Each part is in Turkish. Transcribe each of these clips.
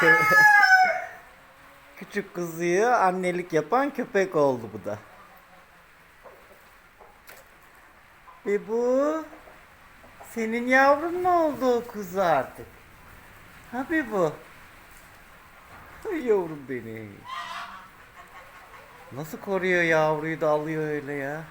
Küçük kuzuyu annelik yapan köpek oldu bu da. Ve bu senin yavrun ne oldu o kuzu artık? Ha bu. Yavrum benim. Nasıl koruyor yavruyu da alıyor öyle ya?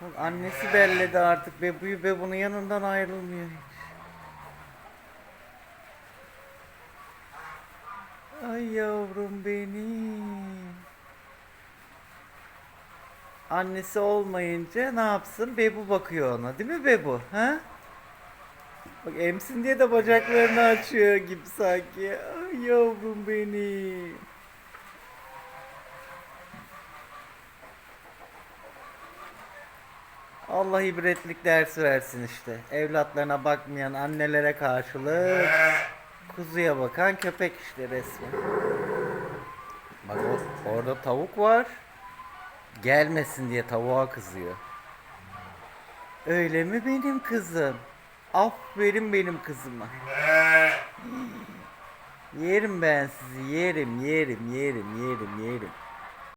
Bak annesi belledi artık bebuyu be bunun yanından ayrılmıyor hiç. Ay yavrum benim. Annesi olmayınca ne yapsın? Bebu bakıyor ona değil mi Bebu? Ha? Bak emsin diye de bacaklarını açıyor gibi sanki. Ay yavrum benim. Allah ibretlik dersi versin işte. Evlatlarına bakmayan annelere karşılık kuzuya bakan köpek işte resmen. Bak o- orada tavuk var. Gelmesin diye tavuğa kızıyor. Öyle mi benim kızım? Aferin benim kızıma. Yerim ben sizi yerim yerim yerim yerim yerim.